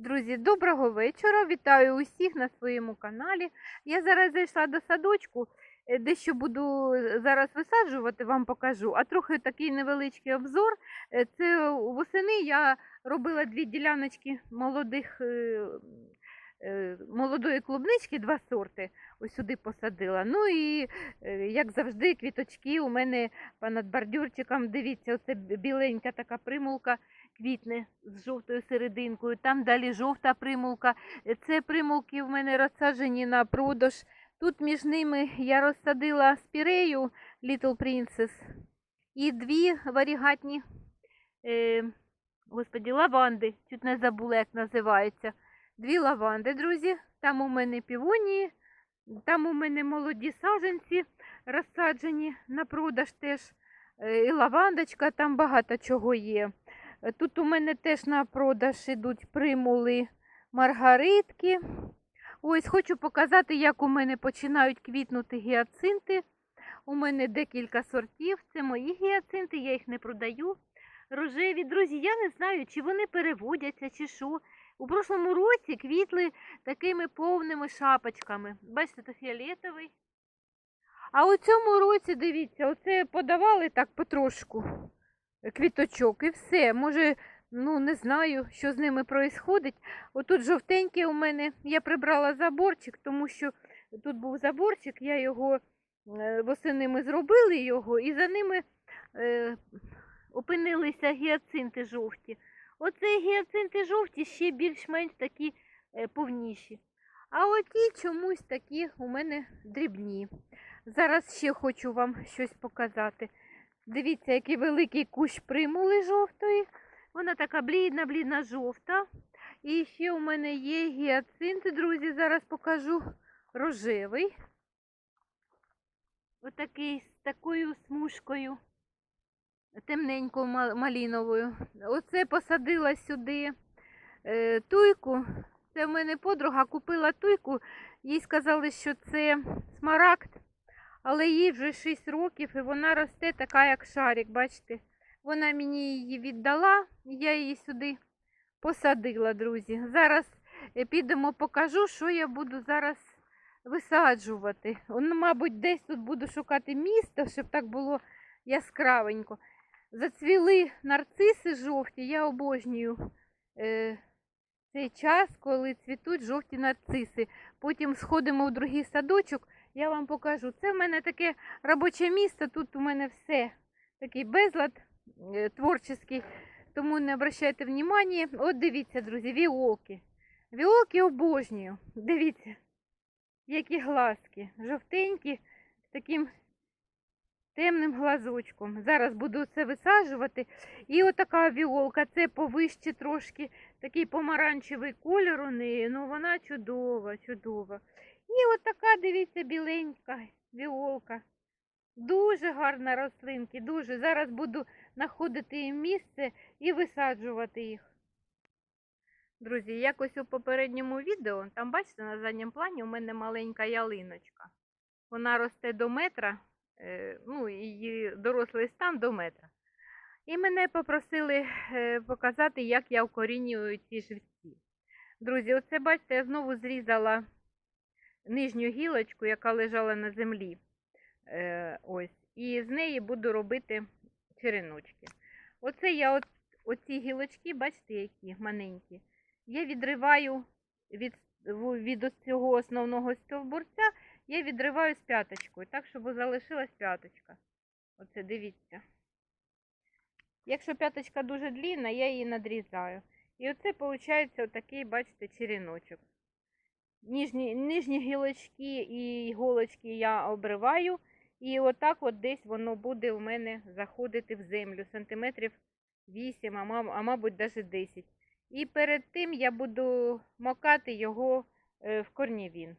Друзі, доброго вечора! Вітаю усіх на своєму каналі. Я зараз зайшла до садочку, е, дещо буду е, зараз висаджувати, вам покажу. А трохи такий невеличкий обзор. Е, Це восени я робила дві діляночки молодих, молодої клубнички, два сорти. Ось сюди посадила. Ну і, як завжди, квіточки у мене понад бордюрчиком. Дивіться, оце біленька така примулка квітне з жовтою серединкою, там далі жовта примулка. Е, Це примулки в мене розсаджені на продаж. Тут між ними я розсадила спірею Little Princess і дві варігатні е, господі, лаванди. Чуть не забула, як називаються. Дві лаванди, друзі. Там у мене півонії, там у мене молоді саженці розсаджені на продаж теж. Е, І лавандочка, там багато чого є. Тут у мене теж на продаж ідуть примули маргаритки. Ось хочу показати, як у мене починають квітнути гіацинти. У мене декілька сортів. Це мої гіацинти, я їх не продаю. Рожеві, друзі, я не знаю, чи вони переводяться, чи що. У прошлому році квітли такими повними шапочками. Бачите, це фіолетовий. А у цьому році, дивіться, оце подавали так потрошку квіточок і все. Може, ну не знаю, що з ними происходить. Отут жовтеньке у мене я прибрала заборчик, тому що тут був заборчик, я його е, восени ми зробили його, і за ними е, опинилися гіацинти жовті. Оце гіацинти жовті ще більш-менш такі е, повніші. А оті чомусь такі у мене дрібні. Зараз ще хочу вам щось показати. Дивіться, який великий кущ примули жовтої. Вона така блідна, блідна жовта. І ще у мене є гіацинт, друзі, зараз покажу рожевий. Отакий з такою смужкою, темненькою маліновою. Оце посадила сюди е, туйку. Це в мене подруга купила туйку. Їй сказали, що це смарагд але їй вже 6 років і вона росте така, як шарик, бачите? Вона мені її віддала, я її сюди посадила, друзі. Зараз е, підемо покажу, що я буду зараз висаджувати. Он, мабуть, десь тут буду шукати місто, щоб так було яскравенько. Зацвіли нарциси жовті, я обожнюю е, цей час, коли цвітуть жовті нарциси. Потім сходимо в другий садочок. Я вам покажу. Це в мене таке робоче місце. Тут у мене все такий безлад е, творчий, тому не обращайте внимання. От дивіться, друзі, віолки. Віолки обожнюю. Дивіться, які глазки. Жовтенькі, з таким темним глазочком. Зараз буду це висаджувати. І отака віолка, це повище трошки, такий помаранчевий кольор у неї. Ну вона чудова, чудова. І от така, дивіться, біленька віолка. Дуже гарна рослинки, дуже. Зараз буду знаходити їм місце і висаджувати їх. Друзі, якось у попередньому відео, там бачите, на задньому плані у мене маленька ялиночка. Вона росте до метра, ну, її дорослий стан до метра. І мене попросили е, показати, як я вкорінюю ці живці. Друзі, оце бачите, я знову зрізала нижню гілочку, яка лежала на землі. Е, ось. І з неї буду робити череночки. Оце я от, оці гілочки, бачите, які маленькі, я відриваю від, від цього основного стовбурця, я відриваю з п'яточкою, так, щоб залишилась п'яточка. Оце дивіться. Якщо п'яточка дуже длінна, я її надрізаю. І оце виходить отакий, бачите, череночок. Нижні, нижні гілочки і іголочки я обриваю. І отак от десь воно буде у мене заходити в землю сантиметрів 8, а, а мабуть, навіть 10. І перед тим я буду макати його е, в корнівін.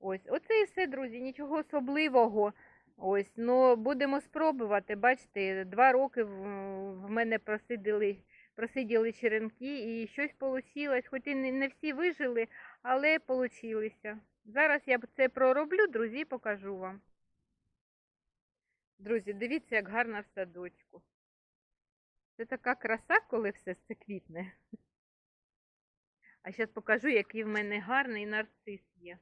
Ось, оце і все, друзі, нічого особливого. Ось, ну будемо спробувати. Бачите, два роки в, мене просиділи, просиділи черенки і щось вийшло. Хоч і не, всі вижили, але получилися. Зараз я це пророблю, друзі, покажу вам. Друзі, дивіться, як гарно в садочку. Це така краса, коли все це квітне. А зараз покажу, який в мене гарний нарцис є.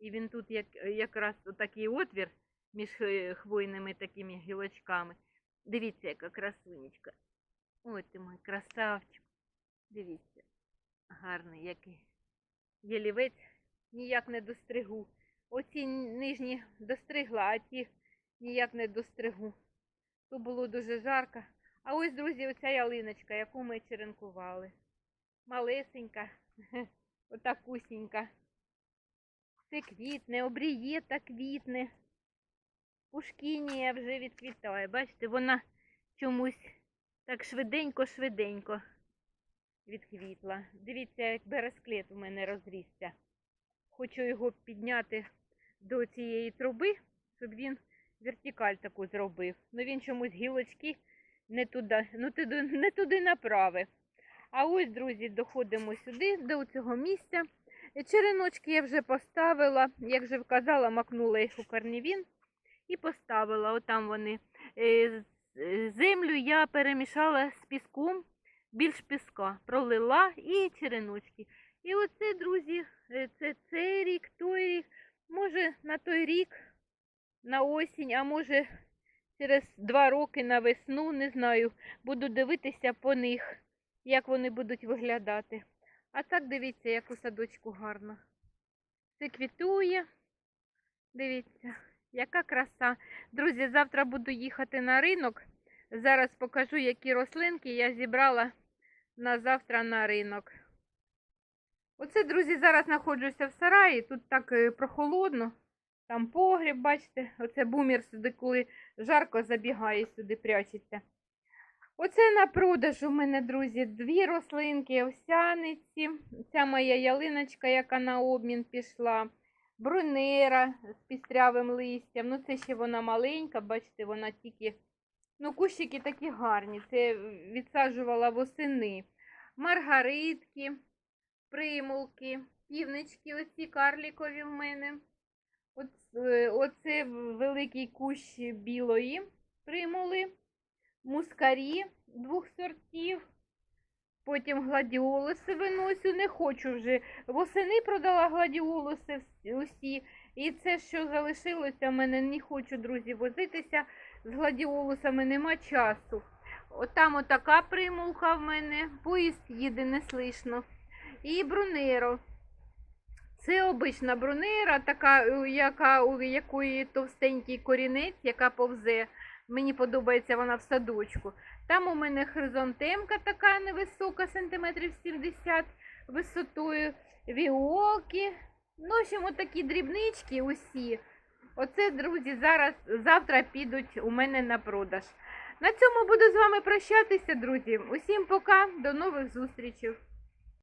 І він тут як, якраз такий отвір між е, хвойними такими гілочками. Дивіться, яка красунечка. Ой, ти мой красавчик. Дивіться, гарний який. Ялівець ніяк не достригу. Оці нижні достригла, а ті ніяк не достригу. Тут було дуже жарко. А ось, друзі, оця ялиночка, яку ми черенкували. Малесенька, отакусінька. Це квітне, обріє та квітне. Пушкінія вже відквітає. Бачите, вона чомусь так швиденько-швиденько відквітла. Дивіться, як бересклет у мене розрісся. Хочу його підняти до цієї труби, щоб він вертикаль таку зробив. Ну він чомусь гілочки не туди, ну, не туди направив. А ось, друзі, доходимо сюди, до цього місця. Череночки я вже поставила, як вже вказала, макнула їх у корнівін і поставила. Отам вони. Е, е, Землю я перемішала з піском, більш піска, пролила і череночки. І оце, друзі, е, це цей рік, той рік, може на той рік, на осінь, а може через два роки на весну, не знаю, буду дивитися по них, як вони будуть виглядати. А так дивіться, як у садочку гарно. Це квітує. Дивіться, яка краса. Друзі, завтра буду їхати на ринок. Зараз покажу, які рослинки я зібрала на завтра на ринок. Оце, друзі, зараз знаходжуся в сараї. Тут так е, прохолодно. Там погріб, бачите, оце бумір сюди, коли жарко забігає сюди, прячеться. Оце на продаж у мене, друзі, дві рослинки, овсяниці. Ця моя ялиночка, яка на обмін пішла. Брунера з пістрявим листям. Ну, це ще вона маленька, бачите, вона тільки. Ну, кущики такі гарні. Це відсаджувала восени. Маргаритки, примулки, півнички, оці карлікові в мене. Е, оце великий кущ білої примули мускарі двох сортів. Потім гладіолуси виносю, не хочу вже. Восени продала гладіолуси усі. І це, що залишилося, в мене не хочу, друзі, возитися з гладіолусами, нема часу. Отам отака примулка в мене, поїзд їде, не слышно. І брунеро. Це обична брунера, така, е, яка, у якої товстенький корінець, яка повзе. Мені подобається вона в садочку. Там у мене хризантемка така невисока, сантиметрів 70 висотою, віолки. Ну, в общем, отакі дрібнички усі. Оце, друзі, зараз, завтра підуть у мене на продаж. На цьому буду з вами прощатися, друзі. Усім пока, до нових зустрічей.